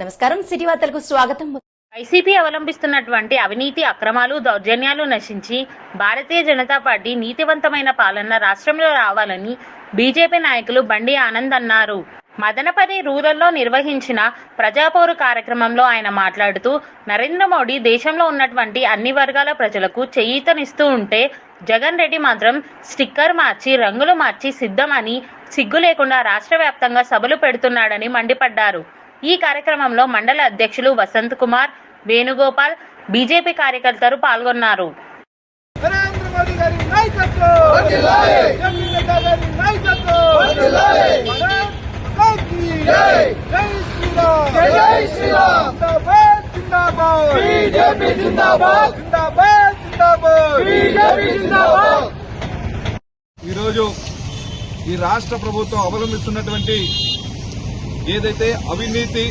నమస్కారం సిటీ వార్తలకు స్వాగతం. వైసీపీ అవలంబిస్తున్నటువంటి అవినీతి అక్రమాలు దౌర్జన్యాలు నశించి భారతీయ జనతా పార్టీ నీతివంతమైన పాలన రాష్ట్రంలో రావాలని బీజేపీ నాయకులు బండి ఆనంద్ అన్నారు. మదనపల్లి రూరల్లో నిర్వహించిన ప్రజాపౌరు కార్యక్రమంలో ఆయన మాట్లాడుతూ నరేంద్ర మోడీ దేశంలో ఉన్నటువంటి అన్ని వర్గాల ప్రజలకు చేయూతనిస్తూ ఉంటే జగన్ రెడ్డి మాత్రం స్టిక్కర్ మార్చి రంగులు మార్చి సిద్ధమని సిగ్గు లేకుండా రాష్ట్ర వ్యాప్తంగా సభలు పెడుతున్నాడని మండిపడ్డారు. ఈ కార్యక్రమంలో మండల అధ్యక్షులు వసంత్ కుమార్ వేణుగోపాల్ బీజేపీ కార్యకర్తలు పాల్గొన్నారు. నరేంద్ర మోడీ గారి నాయకత్వం! జగన్ నడ్డా గారి నాయకత్వం భారత్ మాతా కీ జై శ్రీరామ్! జై శ్రీరామ్ జిందాబాద్ జిందాబాద్ బీజేపీ జిందాబాద్ జిందాబాద్ జిందాబాద్ బీజేపీ జిందాబాద్ ఈరోజు ఈ రాష్ట్ర ప్రభుత్వం అవలంబిస్తున్నటువంటి ఏదైతే అవినీతి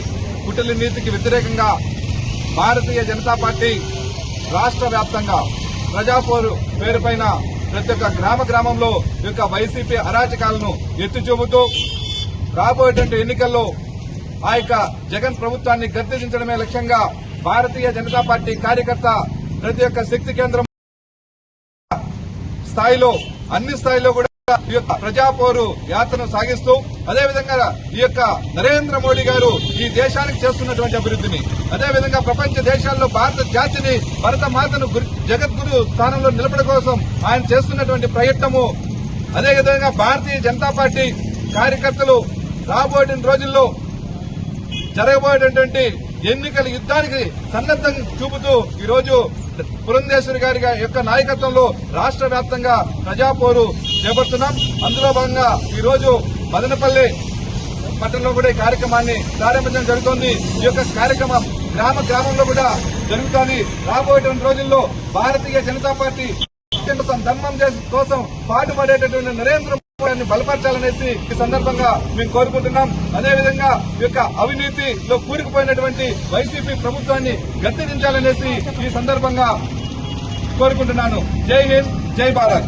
కుటలి నీతికి వ్యతిరేకంగా భారతీయ జనతా పార్టీ రాష్ట్ర వ్యాప్తంగా ప్రజాపోరు పేరుపైన ప్రతి ఒక్క గ్రామ గ్రామంలో యొక్క వైసీపీ అరాచకాలను ఎత్తి చూపుతూ రాబోయేటువంటి ఎన్నికల్లో ఆ యొక్క జగన్ ప్రభుత్వాన్ని గద్దెదించడమే లక్ష్యంగా భారతీయ జనతా పార్టీ కార్యకర్త ప్రతి ఒక్క శక్తి కేంద్రం స్థాయిలో అన్ని స్థాయిలో కూడా ఈ యొక్క ప్రజాపోరు యాత్రను సాగిస్తూ అదేవిధంగా ఈ యొక్క నరేంద్ర మోడీ గారు ఈ దేశానికి చేస్తున్నటువంటి అభివృద్ధిని అదేవిధంగా ప్రపంచ దేశాల్లో భారత జాతిని భరత మాతను గురు- జగద్గురు స్థానంలో నిలబడ కోసం ఆయన చేస్తున్నటువంటి ప్రయత్నము. అదేవిధంగా భారతీయ జనతా పార్టీ కార్యకర్తలు రాబోయే రోజుల్లో జరగబోయేటటువంటి ఎన్నికల యుద్ధానికి సన్నద్ధం చూపుతూ ఈ రోజు పురంధేశ్వరి గారి యొక్క నాయకత్వంలో రాష్ట్ర వ్యాప్తంగా ప్రజాపోరు చేపడుతున్నాం. అందులో భాగంగా ఈరోజు మదనపల్లి పట్టణంలో కూడా ఈ కార్యక్రమాన్ని ప్రారంభించడం జరుగుతోంది. ఈ యొక్క కార్యక్రమం గ్రామ గ్రామంలో కూడా జరుగుతోంది. రాబోయేటువంటి రోజుల్లో భారతీయ జనతా పార్టీ ధర్మం చేసే కోసం పాటుపడేటటువంటి నరేంద్ర మోడీ బలపరచాలనేసి ఈ సందర్భంగా మేము కోరుకుంటున్నాం. అదేవిధంగా ఈ యొక్క అవినీతిలో కూరుకుపోయినటువంటి వైసీపీ ప్రభుత్వాన్ని గద్దెదించాలనేసి ఈ సందర్భంగా కోరుకుంటున్నాను. జై హింద్ జై భారత్.